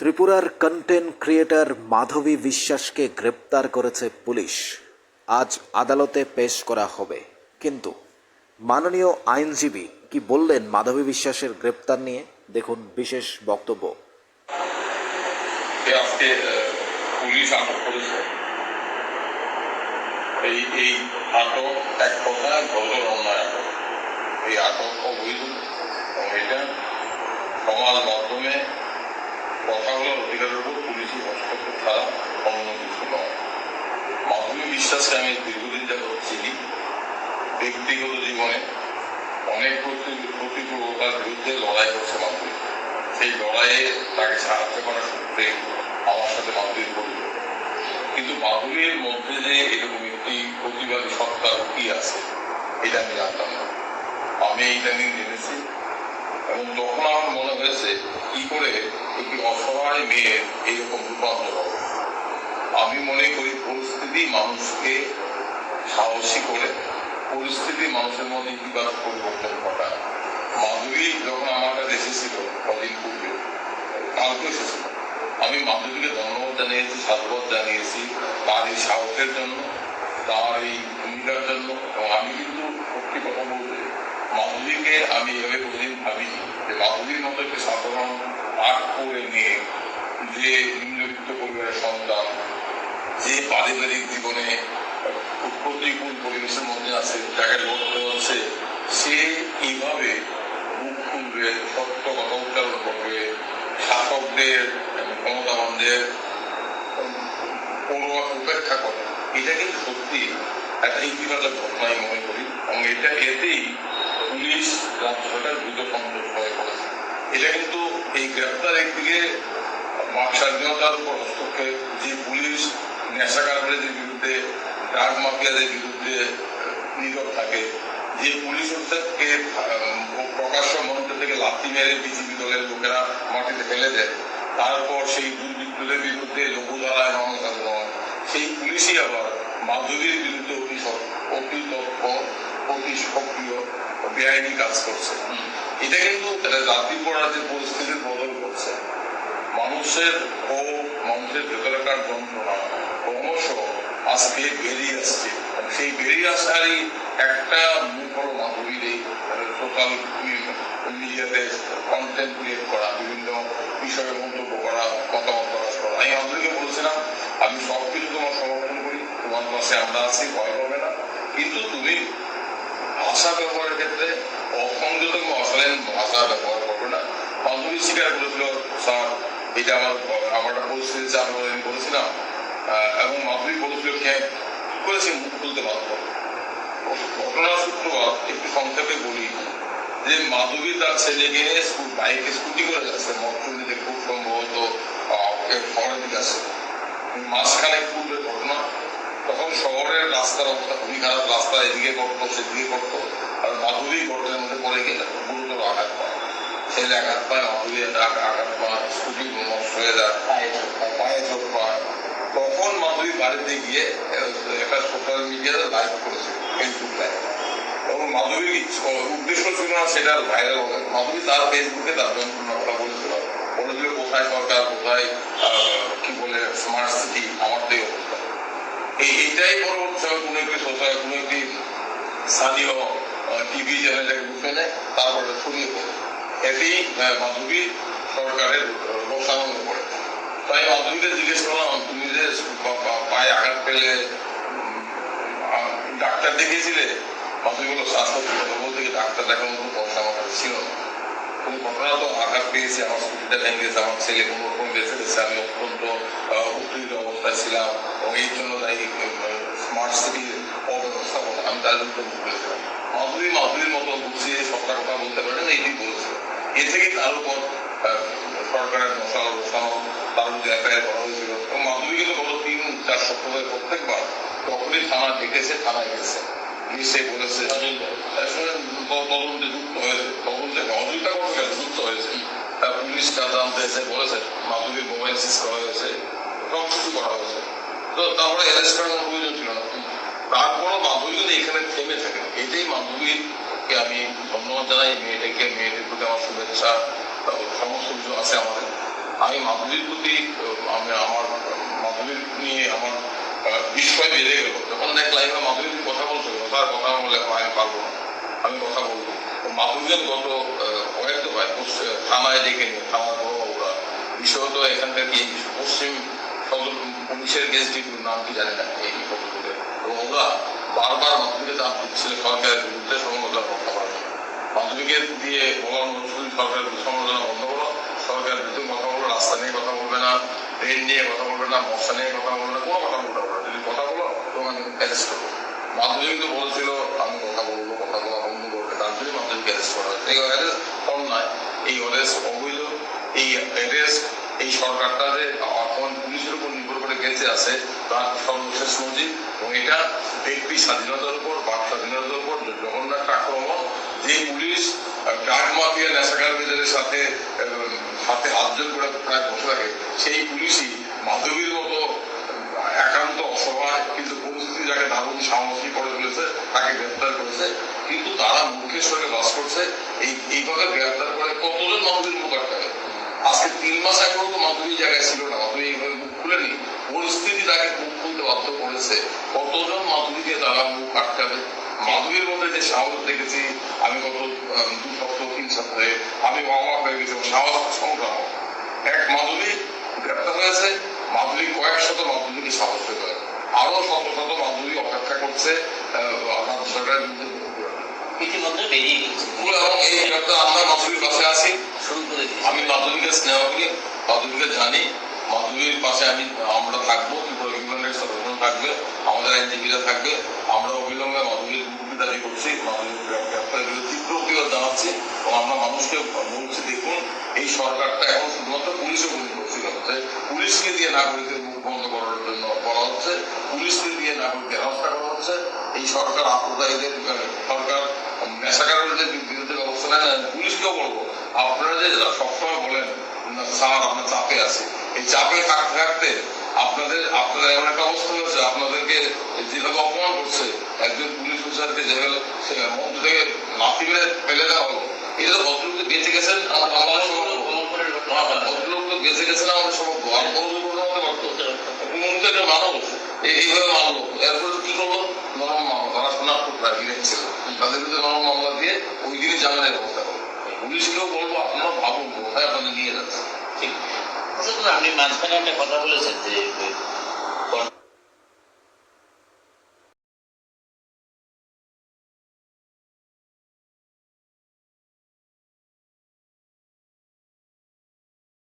ত্রিপুরার content creator মাধবী বিশ্বাসকে গ্রেপ্তার করেছে পুলিশ। আজ আদালতে পেশ করা হবে। কিন্তু মাননীয় আইনজীবী কি বললেন মাধবী বিশ্বাসের গ্রেপ্তার নিয়ে? দেখুন বিশেষ বক্তব্য। আজকে পুলিশ আটক করেছে, এই এই আটক এক কথা অন্যায় এই আটক অবৈধ এটা সমাজ মাধ্যমে কথা বলার অধিকারের উপর পুলিশি হস্তক্ষেপ ছাড়া অন্য কিছু নয় মাধবী বিশ্বাসকে আমি দীর্ঘদিন যাবৎ চিনি। ব্যক্তিগত জীবনে অনেক প্রতি- প্রতিকূলতার বিরুদ্ধে লড়াই করছে মাধবী সেই লড়াইয়ে তাকে সাহায্য করার সূত্রে আমার সাথে মাধবীর পরিচয়। কিন্তু মাধবীর মধ্যে যে এরকম একটি প্রতিবাদী সত্তা লুকিয়ে আছে, এটা আমি জানতাম না। আমি এইটা নিয়ে জেনেছি। এবং তখন আমার মনে হয়েছে, কি করে অসহায় মেয়ের এইরকম রূপান্তর হবে। আমি মনে করি পরিস্থিতি মানুষকে সাহসী করে, পরিস্থিতি মানুষের মধ্যে ইতিবাচক পরিবর্তন ঘটায়। মাধবী যখন আমার কাছে এসেছিল কদিন পূর্বে কালকে এসেছিল আমি মাধবীকে ধন্যবাদ জানিয়েছি, সাধুবাদ জানিয়েছি, তার এই সাহসের জন্য, তার এই ভূমিকার জন্য, এবং আমি কিন্তু সত্যি কথা বলতে, মাধবীকে আমি এভাবে কোনোদিন ভাবিনি যে মাধবীর মতো একটি সাধারণ আট করে নিয়ে যে নিম্নবিত্ত পরিবারের সন্তান, যে পারিবারিক জীবনে প্রতিকূল পরিবেশের মধ্যে আছে, যাকে লড়তে হচ্ছে, সে এইভাবে মুখ খুলবে, সত্য কথা উচ্চারণ করবে, শাসকদের ক্ষমতাবানদের উপেক্ষা করে। এটা কিন্তু সত্যি একটা ইতিবাচক ঘটনা আমি মনে করি, এবং এটা এতেই পুলিশ রাজ্য সরকার দ্রুত সন্তুষ্ট হয়ে পড়েছে। এটা কিন্তু এই গ্রেপ্তার একদিকে বাক স্বাধীনতার উপর হস্তক্ষেপ যে পুলিশ, নেশা কারবারিদের বিরুদ্ধে ড্রাগ মাফিয়াদের বিরুদ্ধে নীরব থাকে, যে পুলিশ অফিসারকে প্রকাশ্য মঞ্চ থেকে লাথি মেরে বিজেপি দলের লোকেরা মাটিতে ফেলে দেয়, তারপর সেই দুর্বৃত্তদের বিরুদ্ধে লঘু ধারায় মামলা নয় সেই পুলিশই আবার মাধবীর বিরুদ্ধে অতি অতি তৎপর, অতি সক্রিয়, বেআইনি কাজ করছে। এটা কিন্তু জাতি যে পরিস্থিতির বদল করছে। মানুষের ও মানুষের ভেতরকার যন্ত্রণা ক্রমশ আজকে বেরিয়ে আসছে। সেই বেরিয়ে আসারই একটা মুখ হলো মাধবীর এই সোশ্যাল মিডিয়াতে কন্টেন্ট ক্রিয়েট করা, বিভিন্ন বিষয়ে মন্তব্য করা, মতামত প্রকাশ করা। আমি মাধবীকে বলছিলাম, আমি সব কিছু তোমার সমর্থন করি, তোমার পাশে আমরা আছি, ভয় হবে না। কিন্তু তুমি ভাষা ব্যবহারের ক্ষেত্রে অসংযত এবং অশালীন ভাষা ব্যবহার করবে না। বান্ধবী স্বীকার করেছিল স্যার এটা আমার আমার পরিস্থিতি চাপ আমি করেছিলাম আহ, এবং মাধবী বলেছিল কি করেছে? মুখ খুলতে বাধ্য ঘটনা সূত্রপাত একটু সংক্ষেপে বলি যে মাধবী তার ছেলেকে বাইকে স্কুটি করে যাচ্ছে। মঠচন্ডীতে খুব সম্ভবত শহরের দিকে আসে মাঝখানে পূর্বের ঘটনা। তখন শহরের রাস্তার অবস্থা খুবই খারাপ, রাস্তা এদিকে করতো, সেদিকে করতো, আর মাধুরী গর্তের মধ্যে পড়ে গেলে গুরুতর আঘাত পায়। ছেলে আঘাত পায় মাধুরী আঘাত পায়, স্কুটি নষ্ট হয়ে যায়, পায়ে চোখ পায় তখন মাধুরী বাড়িতে গিয়ে একটা সোশ্যাল মিডিয়াতে লাইভ করেছে ফেসবুক লাইভ এবং মাধুরীর উদ্দেশ্য ছিল না সেটা ভাইরাল হবে। মাধুরী তার ফেসবুকে তার যন্ত্রণার কথা বলেছিল বলেছিল, কোথায়, সরকার কোথায় কি বলে স্মার্ট সিটি আমার তো এইটাই পরবর্তী সময় কোনো একটি সোশ্যাল কোনো একটি স্থানীয় টিভি চ্যানেলে বুঝে নেয় তারপরে ছড়িয়ে পড়ে। আহ, মাধবী সরকারের রসায়ন করে তাই মাধবীকে জিজ্ঞেস করলাম তুমি যে পায়ে আঘাত পেলে ডাক্তার দেখিয়েছিলে? মাধবী বলো স্বাস্থ্য বলতে ডাক্তার দেখার মতো পয়সা আমার ছিল না। কোনো ঘটনা তো আঘাত পেয়েছি আমার ভেঙে গেছে আমার ছেলে কোনো বেঁচে গেছে আমি অত্যন্ত উত্তেজিত অবস্থায় ছিলাম এবং এই জন্য তাই স্মার্ট সিটির অব্যবস্থাপনা আমি তার মুখ করেছিলাম মাধুরী, মাধুরীর মতো বুঝিয়ে সবটা কথা বলতে পারেন এইটি বলেছিল এ থেকে তার উপর সরকারের মশাল বসানো তার মধ্যে এফআইআর করা হয়েছিল। এবং মাধুরী কিন্তু গত তিন, চার সপ্তাহ প্রত্যেকবার যখনই থানা ডেকেছে, থানায় গেছে। সে বলেছে তদন্তে যুক্ত হয়েছে তদন্তে সহযোগিতা করতে গেছে যুক্ত হয়েছে পুলিশ জানতে এসে বলেছে মাধুরীর মোবাইল সিজ করা হয়েছে সব কিছু করা হয়েছে তো তারপরে অ্যারেস্ট করানোর প্রয়োজন ছিল না তারপরও মাধুরী যদি এখানে থেমে থাকে এটাই মাধুরীকে আমি ধন্যবাদ জানাই মেয়েটাকে মেয়েটির প্রতি আমার শুভেচ্ছা সমস্ত কিছু আছে আমাদের আমি মাধুরীর প্রতি আমি আমার মাধুরীর নিয়ে আমার বিস্ময় বেড়ে গেল যখন দেখলাম মাধুরী তুমি কথা বলছো তার কথা বলে আমি পারব না আমি কথা বলব মাহবুবের গত কয়েক দফায় থানায় ডেকে নিয়ে থানার বড় বাবুরা বিশেষত এখানকার কি পশ্চিম সদর পুলিশের গেস্ট ডিউটির নাম কি জানি না এই পদ্ধতিতে এবং ওরা বারবার মাধুরীকে চাপ দিচ্ছিল সরকারের বিরুদ্ধে সমালোচনা করতে পারে মাধুরীকে দিয়ে বলার শুধু সরকারের সমালোচনা বন্ধ করো সরকারের বিরুদ্ধে কথা বলো রাস্তা নিয়ে কথা বলবে না ট্রেন নিয়ে কথা বলবে না মশা নিয়ে কথা বলবে না, কোনো কথা বলতে পারবে যদি কথা বলো, তোমাকে অ্যারেস্ট করব। মাধুরী কিন্তু বলেছিল, আমি কথা বলব, কথা বলা বন্ধ করবে। তার জন্য মাধুরীকে অ্যারেস্ট করা এই অ্যারেস্ট অন্যায় এই অ্যারেস্ট অবৈধ, এই অ্যারেস্ট এই সরকারটা যে এখন পুলিশের উপর নির্ভর করে গেছে আছে, তার সর্বশেষ নজির, এবং এটা ব্যক্তি স্বাধীনতার উপর, বাক স্বাধীনতার উপর একটা আক্রমণ যে পুলিশ ড্রাগ মাফিয়া নেশাকারীদের সাথে হাতে হাত জোর করে প্রায় বসে থাকে। সেই পুলিশই মাধবীর মতো একান্ত অসহায়, কিন্তু পরিস্থিতি যাকে দারুণ সাহসী করে তুলেছে, তাকে গ্রেপ্তার করেছে। কিন্তু তারা মুখের সঙ্গে বাস করছে। এই এইভাবে গ্রেপ্তার করে কতজন মাধবীর মুখ আটকাবে আজকে তিন মাস আগেও তো মাধবী জায়গায় ছিল না। মাধবী এইভাবে মুখ খুলেনি পরিস্থিতি তাকে মুখ খুলতে বাধ্য করেছে। কতজন মাধবীকে তারা মুখ আটকাবে? মাধবীর মধ্যে যে সাহস দেখেছি আমি গত দু সপ্তাহ তিন সপ্তাহে আমি অবাক হয়ে গেছি সাহস সংগ্রাম। এক মাধবী গ্রেপ্তার হয়েছে মাধুরী কয়েক শত মাধুরীকে সাহস পেতে হয় আরও শত শত মাধুরী অপেক্ষা করছে রাজ্য সরকারের ইতিমধ্যে বেরিয়ে গেছে। এই গ্রেপ্তার আমরা মাধুরীর পাশে আছি। করে আমি মাধুরীকে স্নেহ করি মাধুরীকে জানি মাধুরীর পাশে আমি আমরা থাকব ত্রিপুরা থাকবে, আমাদের আইনজীবীরা থাকবে। আমরা অবিলম্বে মাধুরীর মুক্তি দাবি করছি তীব্র প্রতিবাদ জানাচ্ছি এবং আমরা মানুষকে বলছি, দেখুন, এই সরকারটা এখন শুধুমাত্র নির্ভরশীল হচ্ছে পুলিশকে দিয়ে নাগরিকের মুখ বন্ধ করার জন্য বলা হচ্ছে, পুলিশকে দিয়ে নাগরিকদের হেনস্থা করা হচ্ছে। এই সরকার আত্মদায়ীদের সরকার নেশাকারীদের বিরুদ্ধে ব্যবস্থা নেয়। পুলিশকেও বলব। আপনারা যে সবসময় বলেন স্যার, আমরা চাপে আছি। এই চাপে থাকতে থাকতে আপনাদের আপনাদের এমন একটা অবস্থা হয়েছে, আপনাদেরকে যেভাবে অপমান করছে, একজন পুলিশ অফিসারকে যেভাবে মঞ্চ থেকে লাথি মেরে ফেলে দেওয়া হলো। এই যে ভদ্রলোক বেঁচে গেছেন আমাদের ভদ্রলোক তো বেঁচে গেছেন আমাদের সৌভাগ্য আর একটা মানুষ এইভাবে মানলো। এরপরে কি করল? নরম মামলা, তারা সোনারপুর প্রাইভেট ছিল। তাদের বিরুদ্ধে নরম মামলা দিয়ে ওই দিনই জামিনের ব্যবস্থা করল। পুলিশকেও বলব আপনারা ভাবুন, কোথায় আপনাদের নিয়ে যাচ্ছে। আপনি মাঝখানে একটা কথা বলেছেন যে